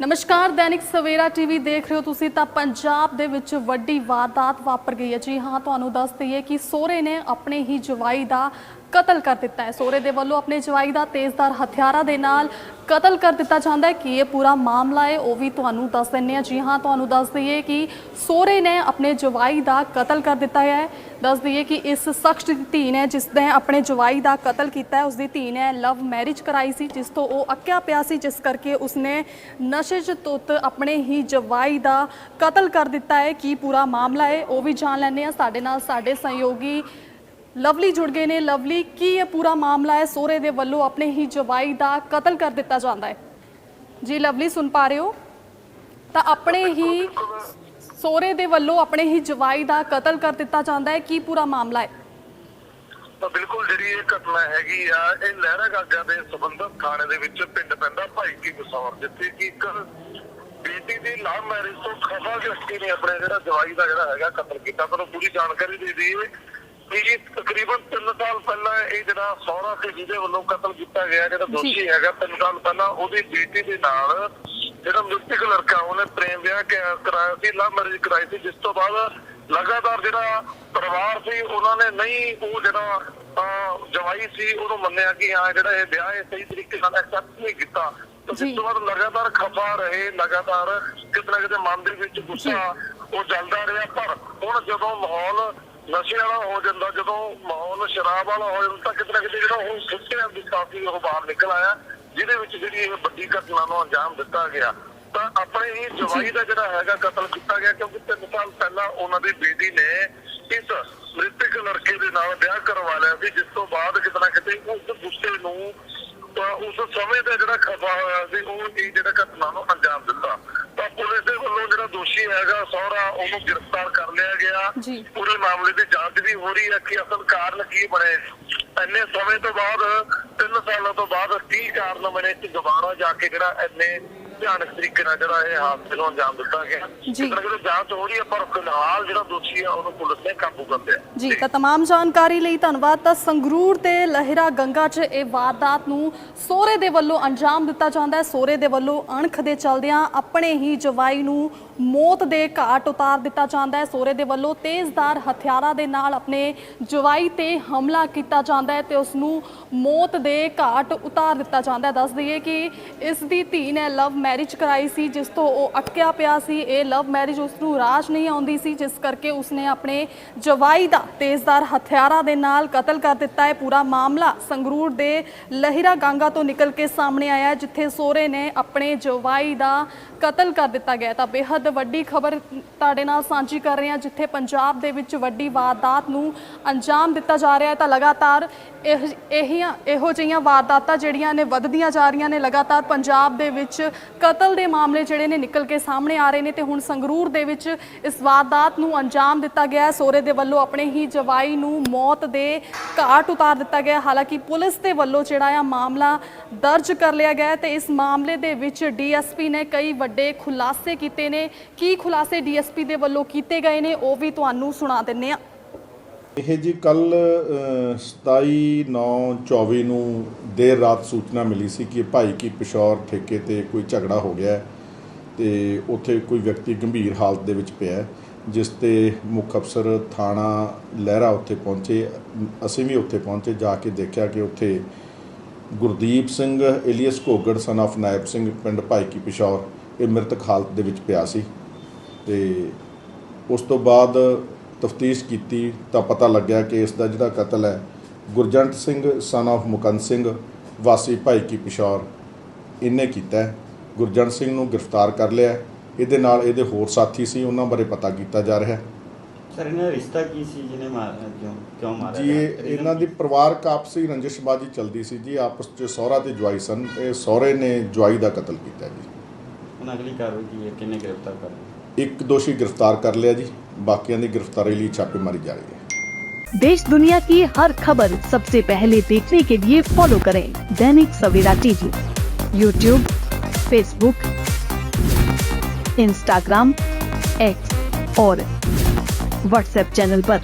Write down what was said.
ਨਮਸਕਾਰ, ਦੈਨਿਕ ਸਵੇਰਾ ਟੀਵੀ ਦੇਖ ਰਹੇ ਹੋ ਤੁਸੀਂ ਤਾਂ ਪੰਜਾਬ ਦੇ ਵਿੱਚ ਵੱਡੀ ਵਾਰਦਾਤ ਵਾਪਰ ਗਈ ਹੈ। ਜੀ ਹਾਂ, ਤੁਹਾਨੂੰ ਦੱਸ ਦਈਏ ਕਿ ਸੋਹਰੇ ਨੇ ਆਪਣੇ ਹੀ ਜਵਾਈ ਦਾ ਕਤਲ ਕਰ ਦਿੱਤਾ ਹੈ। ਸੋਹਰੇ ਦੇ ਵੱਲੋਂ ਆਪਣੇ ਜਵਾਈ ਦਾ ਤੇਜ਼ਧਾਰ ਹਥਿਆਰਾਂ ਦੇ ਨਾਲ ਕਤਲ ਕਰ ਦਿੱਤਾ ਜਾਂਦਾ ਹੈ। ਕਿ ਇਹ ਪੂਰਾ ਮਾਮਲਾ ਹੈ, ਉਹ ਵੀ ਤੁਹਾਨੂੰ ਦੱਸ ਦਿੰਨੇ ਆ ਜੀ ਹਾਂ, ਤੁਹਾਨੂੰ ਦੱਸ ਦਈਏ ਕਿ ਸੋਹਰੇ ਨੇ ਆਪਣੇ ਜਵਾਈ ਦਾ ਕਤਲ ਕਰ ਦਿੱਤਾ ਹੈ। ਦੱਸ ਦਈਏ ਕਿ ਇਸ ਸ਼ਖਸ ਦੀ ਧੀ ਨੇ ਜਿਸ ਨੇ ਆਪਣੇ ਜਵਾਈ ਦਾ ਕਤਲ ਕੀਤਾ ਹੈ ਉਸ ਦੀ ਧੀ ਨੇ ਲਵ ਮੈਰਿਜ ਕਰਾਈ ਸੀ, ਜਿਸ ਤੋਂ ਉਹ ਅੱਕਿਆ ਪਿਆ ਸੀ, ਜਿਸ ਕਰਕੇ ਉਸਨੇ ਨਸ਼ੇ 'ਚ ਤੁੱਤ ਆਪਣੇ ਹੀ ਜਵਾਈ ਦਾ ਕਤਲ ਕਰ ਦਿੱਤਾ ਹੈ। ਕੀ ਪੂਰਾ ਮਾਮਲਾ ਹੈ, ਉਹ ਵੀ ਜਾਣ ਲੈਂਦੇ ਆ ਸਾਡੇ ਨਾਲ ਸਾਡੇ ਸਹਿਯੋਗੀ ਲਵਲੀ ਜੁੜ ਗਏ ਨੇ। ਲਵਲੀ, ਕੀ ਇਹ ਪੂਰਾ ਮਾਮਲਾ ਹੈ? ਸੋਹਰੇ ਦੇ ਵੱਲੋਂ ਆਪਣੇ ਹੀ ਜਵਾਈ ਦਾ ਕਤਲ ਕਰ ਦਿੱਤਾ ਜਾਂਦਾ ਹੈ। ਜੀ ਲਵਲੀ, ਸੁਣ ਪਾ ਰਹੇ ਹੋ? ਤਾਂ ਆਪਣੇ ਹੀ ਸੋਹਰੇ ਦੇ ਵੱਲੋਂ ਆਪਣੇ ਹੀ ਜਵਾਈ ਦਾ ਕਤਲ ਕਰ ਦਿੱਤਾ ਜਾਂਦਾ ਹੈ। ਕੀ ਪੂਰਾ ਮਾਮਲਾ ਹੈ? ਤਾਂ ਬਿਲਕੁਲ ਜਿਹੜੀ ਇਹ ਘਟਨਾ ਹੈਗੀ ਆ ਇਹ ਲਹਿਰਾ ਗਾਗਾ ਦੇ ਸਬੰਧਤ ਥਾਣੇ ਦੇ ਵਿੱਚ ਪਿੰਡ ਪੈਂਦਾ। ਭਾਈ ਕੀ ਬਸੌਰ ਜਿੱਥੇ ਕਿ ਇੱਕ ਬੇਟੀ ਦੀ ਲਵ ਮੈਰਿਜ ਤੋਂ ਖਫਾ ਵਿਅਕਤੀ ਨੇ ਆਪਣੇ ਜਿਹੜਾ ਜਵਾਈ ਦਾ ਜਿਹੜਾ ਹੈਗਾ ਕਤਲ ਕੀਤਾ। ਤੁਹਾਨੂੰ ਪੂਰੀ ਜਾਣਕਾਰੀ ਦੇ ਕਿ ਤਕਰੀਬਨ 3 ਸਾਲ ਪਹਿਲਾਂ ਇਹ ਜਿਹੜਾ ਸਹੁਰਾ ਸੀ ਜਿਹਦੇ ਵੱਲੋਂ ਕਤਲ ਕੀਤਾ ਗਿਆ ਜਿਹੜਾ ਦੋਸ਼ੀ ਹੈਗਾ 3 ਸਾਲ ਪਹਿਲਾਂ ਉਹਦੀ ਬੇਟੀ ਦੇ ਨਾਲ ਜਿਹੜਾ ਮ੍ਰਿਤਕ ਲੜਕਾ ਉਹਨੇ ਪ੍ਰੇਮ ਵਿਆਹ ਕਰਾਇਆ ਸੀ ਲਵ ਮੈਰਿਜ ਕਰਾਈ ਸੀ ਜਿਸ ਤੋਂ ਬਾਅਦ ਲਗਾਤਾਰ ਜਿਹੜਾ ਪਰਿਵਾਰ ਸੀ ਉਹਨਾਂ ਨੇ ਨਹੀਂ ਉਹ ਜਿਹੜਾ ਜਵਾਈ ਸੀ ਉਹਨੂੰ ਮੰਨਿਆ ਕਿ ਹਾਂ ਜਿਹੜਾ ਇਹ ਵਿਆਹ ਹੈ ਸਹੀ ਤਰੀਕੇ ਨਾਲ ਐਕਸੈਪਟ ਨਹੀਂ ਕੀਤਾ। ਜਿਸ ਤੋਂ ਬਾਅਦ ਲਗਾਤਾਰ ਖਫਾ ਰਹੇ ਲਗਾਤਾਰ ਕਿਤੇ ਨਾ ਕਿਤੇ ਮਨ ਦੇ ਵਿੱਚ ਗੁੱਸਾ ਉਹ ਚੱਲਦਾ ਰਿਹਾ। ਪਰ ਹੁਣ ਜਦੋਂ ਮਾਹੌਲ ਨਸ਼ੇ ਵਾਲਾ ਹੋ ਜਾਂਦਾ ਜਦੋਂ ਮਾਹੌਲ ਸ਼ਰਾਬ ਵਾਲਾ ਹੋ ਜਾਂਦਾ ਤਾਂ ਕਿਤੇ ਨਾ ਕਿਤੇ ਜਿਹੜਾ ਉਹ ਸੁੱਤਿਆਂ ਦੀ ਕਾਫੀ ਉਹ ਬਾਹਰ ਨਿਕਲ ਆਇਆ। ਜਿਹਦੇ ਵਿੱਚ ਜਿਹੜੀ ਇਹ ਵੱਡੀ ਘਟਨਾ ਨੂੰ ਅੰਜਾਮ ਦਿੱਤਾ ਗਿਆ ਤਾਂ ਆਪਣੇ ਹੀ ਜਵਾਈ ਦਾ ਜਿਹੜਾ ਹੈਗਾ ਕਤਲ ਕੀਤਾ ਗਿਆ ਕਿਉਂਕਿ ਤਿੰਨ ਸਾਲ ਪਹਿਲਾਂ ਉਹਨਾਂ ਦੀ ਬੇਟੀ ਨੇ ਇਸ ਮ੍ਰਿਤਕ ਲੜਕੇ ਦੇ ਨਾਲ ਵਿਆਹ ਕਰਵਾ ਲਿਆ ਸੀ ਜਿਸ ਤੋਂ ਬਾਅਦ ਕਿਤੇ ਨਾ ਕਿਤੇ ਉਸ ਗੁੱਸੇ ਨੂੰ ਤਾਂ ਉਸ ਸਮੇਂ ਦਾ ਜਿਹੜਾ ਖਫਾ ਹੋਇਆ ਸੀ ਉਹ ਇਹ ਜਿਹੜਾ ਘਟਨਾ ਨੂੰ ਅੰਜਾਮ ਦਿੱਤਾ। ਤਾਂ ਪੁਲਿਸ ਦੇ ਵੱਲੋਂ ਜਿਹੜਾ ਦੋਸ਼ੀ ਹੈਗਾ ਸਹੁਰਾ ਉਹਨੂੰ ਗ੍ਰਿਫਤਾਰ ਕਰ ਲਿਆ ਗਿਆ। ਪੂਰੇ ਮਾਮਲੇ ਦੀ ਜਾਂਚ ਵੀ ਹੋ ਰਹੀ ਹੈ ਕਿ ਅਸਲ ਕਾਰਨ ਕੀ ਬਣੇ। ਇੰਨੇ ਸਮੇਂ ਤੋਂ ਬਾਅਦ 3 ਸਾਲਾਂ ਤੋਂ ਬਾਅਦ ਕੀ ਕਾਰਨ ਬਣੇ ਕਿ ਦੁਬਾਰਾ ਜਾ ਕੇ ਜਿਹੜਾ ਇੰਨੇ ਭਿਆਨਕ ਤਰੀਕੇ ਨਾਲ ਜਿਹੜਾ ਇਹ ਹਾਦਸੇ ਨੂੰ ਅੰਜਾਮ ਦਿੱਤਾ ਗਿਆ ਜੀ। ਕਿਤੇ ਨਾ ਕਿਤੇ ਜਾਂਚ ਹੋ ਰਹੀ ਹੈ ਪਰ ਫਿਲਹਾਲ ਜਿਹੜਾ ਦੋਸ਼ੀ ਹੈ ਉਹਨੂੰ ਪੁਲਿਸ ਨੇ ਕਾਬੂ ਕਰ ਲਿਆ ਜੀ ਤਾਂ तमाम ਜਾਣਕਾਰੀ ਲਈ ਧੰਨਵਾਦ ਤਾਂ ਸੰਗਰੂਰ ਤੇ ਲਹਿਰਾ ਗੰਗਾ 'ਚ ਇਹ ਵਾਰਦਾਤ ਨੂੰ ਸੋਹਰੇ ਦੇ ਵੱਲੋਂ ਅੰਜਾਮ ਦਿੱਤਾ ਜਾਂਦਾ ਹੈ ਸੋਹਰੇ ਦੇ ਵੱਲੋਂ ਅਣਖ ਦੇ ਚਲਦਿਆਂ ਆਪਣੇ ਹੀ ਜਵਾਈ ਨੂੰ ਮੌਤ ਦੇ ਘਾਟ ਉਤਾਰ ਦਿੱਤਾ ਜਾਂਦਾ ਹੈ ਸੋਹਰੇ ਦੇ ਵੱਲੋਂ ਤੇਜ਼ਧਾਰ ਹਥਿਆਰਾਂ ਦੇ ਨਾਲ ਆਪਣੇ ਜਵਾਈ ਤੇ ਹਮਲਾ ਕੀਤਾ ਜਾਂਦਾ ਹੈ ਤੇ ਉਸ ਨੂੰ ਮੌਤ ਦੇ ਘਾਟ ਉਤਾਰ ਦਿੱਤਾ ਜਾਂਦਾ ਹੈ। ਦੱਸ ਦਈਏ ਕਿ ਇਸ ਦੀ ਧੀ ਨੇ ਲਵ ਮੈਰਿਜ ਕਰਾਈ ਸੀ, ਜਿਸ ਤੋਂ ਉਹ ਅਟਕਿਆ ਪਿਆ ਸੀ। ਇਹ ਲਵ ਮੈਰਿਜ ਉਸ ਨੂੰ ਰਾਜ ਨਹੀਂ ਆਉਂਦੀ ਸੀ, ਜਿਸ ਕਰਕੇ ਉਸਨੇ ਆਪਣੇ ਜਵਾਈ ਦਾ ਤੇਜ਼ਦਾਰ ਹਥਿਆਰਾਂ ਦੇ ਨਾਲ ਕਤਲ ਕਰ ਦਿੱਤਾ ਹੈ। ਪੂਰਾ ਮਾਮਲਾ ਸੰਗਰੂਰ ਦੇ ਲਹਿਰਾ ਗਾਂਗਾ ਤੋਂ ਨਿਕਲ ਕੇ ਸਾਹਮਣੇ ਆਇਆ ਜਿੱਥੇ ਸੋਹਰੇ ਨੇ ਆਪਣੇ ਜਵਾਈ ਦਾ ਕਤਲ ਕਰ ਦਿੱਤਾ ਗਿਆ ਤਾਂ ਬੇहद ਵੱਡੀ ਖਬਰ ਤੁਹਾਡੇ ਨਾਲ ਸਾਂਝੀ ਕਰ ਰਹੇ ਹਾਂ, ਜਿੱਥੇ ਪੰਜਾਬ ਦੇ ਵਿੱਚ ਵੱਡੀ ਵਾਰਦਾਤ ਨੂੰ ਅੰਜਾਮ ਦਿੱਤਾ ਜਾ ਰਿਹਾ ਹੈ। ਤਾਂ ਲਗਾਤਾਰ ਇਹ ਇਹੀਆਂ ਇਹੋ ਜਿਹੀਆਂ ਵਾਰਦਾਤਾਂ ਜਿਹੜੀਆਂ ਨੇ ਵੱਧਦੀਆਂ ਜਾ ਰਹੀਆਂ ਨੇ, ਲਗਾਤਾਰ ਪੰਜਾਬ ਦੇ ਵਿੱਚ ਕਤਲ ਦੇ ਮਾਮਲੇ ਜਿਹੜੇ ਨੇ ਨਿਕਲ ਕੇ ਸਾਹਮਣੇ ਆ ਰਹੇ ਨੇ ਤੇ ਹੁਣ ਸੰਗਰੂਰ ਦੇ ਵਿੱਚ ਇਸ ਵਾਰਦਾਤ ਨੂੰ ਅੰਜਾਮ ਦਿੱਤਾ ਗਿਆ ਹੈ। ਸੋਰੇ ਦੇ ਵੱਲੋਂ ਆਪਣੇ ਹੀ ਜਵਾਈ ਨੂੰ ਮੌਤ ਦੇ ਘਾਟ ਉਤਾਰ ਦਿੱਤਾ ਗਿਆ ਹਾਲਾਂਕਿ ਪੁਲਿਸ ਦੇ ਵੱਲੋਂ ਜਿਹੜਾ ਆ ਮਾਮਲਾ ਦਰਜ ਕਰ ਲਿਆ ਗਿਆ ਹੈ ਤੇ ਇਸ ਮਾਮਲੇ ਦੇ ਵਿੱਚ ਡੀਐਸਪੀ ਨੇ ਕਈ ਵੱਡੇ ਖੁਲਾਸੇ ਕੀਤੇ ਨੇ। ਕੀ ਖੁਲਾਸੇ ਡੀਐਸਪੀ ਦੇ ਵੱਲੋਂ ਕੀਤੇ ਗਏ ਨੇ, ਉਹ ਵੀ ਤੁਹਾਨੂੰ ਸੁਣਾ ਦਿੰਨੇ ਆ ਇਹ ਜੀ ਕੱਲ 27 9 24 ਨੂੰ ਦੇਰ ਰਾਤ ਸੂਚਨਾ ਮਿਲੀ ਸੀ ਕਿ ਭਾਈ ਕੀ ਪਿਸ਼ੌਰ ਠੇਕੇ ਤੇ ਕੋਈ ਝਗੜਾ ਹੋ ਗਿਆ ਹੈ ਤੇ ਉੱਥੇ ਕੋਈ ਵਿਅਕਤੀ ਗੰਭੀਰ ਹਾਲਤ ਦੇ ਵਿੱਚ ਪਿਆ ਜਿਸ ਤੇ ਮੁੱਖ ਅਫਸਰ ਥਾਣਾ ਲਹਿਰਾ ਉੱਥੇ ਪਹੁੰਚੇ। ਅਸੀਂ ਵੀ ਉੱਥੇ ਪਹੁੰਚੇ, ਜਾ ਕੇ ਦੇਖਿਆ ਕਿ ਉੱਥੇ Gurdeep Singh alias Ghoghar son of Naib Singh, ਪਿੰਡ ਭਾਈ ਕੀ ਪਿਸ਼ੌਰ, ਇਹ ਮ੍ਰਿਤਕ ਹਾਲਤ ਦੇ ਵਿੱਚ ਪਿਆ ਸੀ। ਤੇ ਉਸ ਤੋਂ ਬਾਅਦ ਤਫਤੀਸ਼ ਕੀਤੀ ਤਾਂ ਪਤਾ ਲੱਗਿਆ ਕਿ ਇਸ ਦਾ ਜਿਹੜਾ ਕਤਲ ਹੈ ਗੁਰਜੰਟ ਸਿੰਘ son of ਮੁਕੰਦ ਸਿੰਘ ਵਾਸੀ ਭਾਈ ਕੀ ਪਿਸ਼ੌਰ ਇਹਨੇ ਕੀਤਾ। ਗੁਰਜੰਟ ਸਿੰਘ ਨੂੰ ਗ੍ਰਿਫਤਾਰ ਕਰ ਲਿਆ। ਇਹਦੇ ਨਾਲ ਇਹਦੇ ਹੋਰ ਸਾਥੀ ਸੀ ਉਹਨਾਂ ਬਾਰੇ ਪਤਾ ਕੀਤਾ ਜਾ ਰਿਹਾ ਹੈ। ਸਰ ਇਹਨਾਂ ਦਾ ਰਿਸ਼ਤਾ ਕੀ ਸੀ ਜਿਹਨੇ ਮਾਰਿਆ ਕਿਉਂ ਕਿਉਂ ਮਾਰਿਆ ਜੀ? ਇਹ ਇਹਨਾਂ ਦੀ ਪਰਿਵਾਰਕ ਆਪਸੀ ਰੰਜਿਸ਼ਬਾਜੀ ਚੱਲਦੀ ਸੀ ਜੀ। ਆਪਸ 'ਚ ਸਹੁਰਾ ਤੇ ਜਵਾਈ ਸਨ। ਇਹ ਸਹੁਰੇ ਨੇ ਜਵਾਈ ਦਾ ਕਤਲ ਕੀਤਾ ਜੀ। ਹੁਣ ਅਗਲੀ ਕਾਰਵਾਈ ਕੀ ਹੈ? ਕਿੰਨੇ ਗ੍ਰਿਫਤਾਰ ਕਰ ਲਏ ਇੱਕ ਦੋਸ਼ੀ ਗ੍ਰਿਫਤਾਰ ਕਰ ਲਿਆ ਜੀ। ਬਾਕੀਆਂ ਦੀ ਗ੍ਰਿਫਤਾਰੀ ਲਈ ਛਾਪੇਮਾਰੀ ਜਾਰੀ ਹੈ देश दुनिया की हर खबर सबसे पहले देखने के लिए फॉलो करें Dainik Savera TV YouTube Facebook Instagram X और व्हाट्सएप चैनल पर।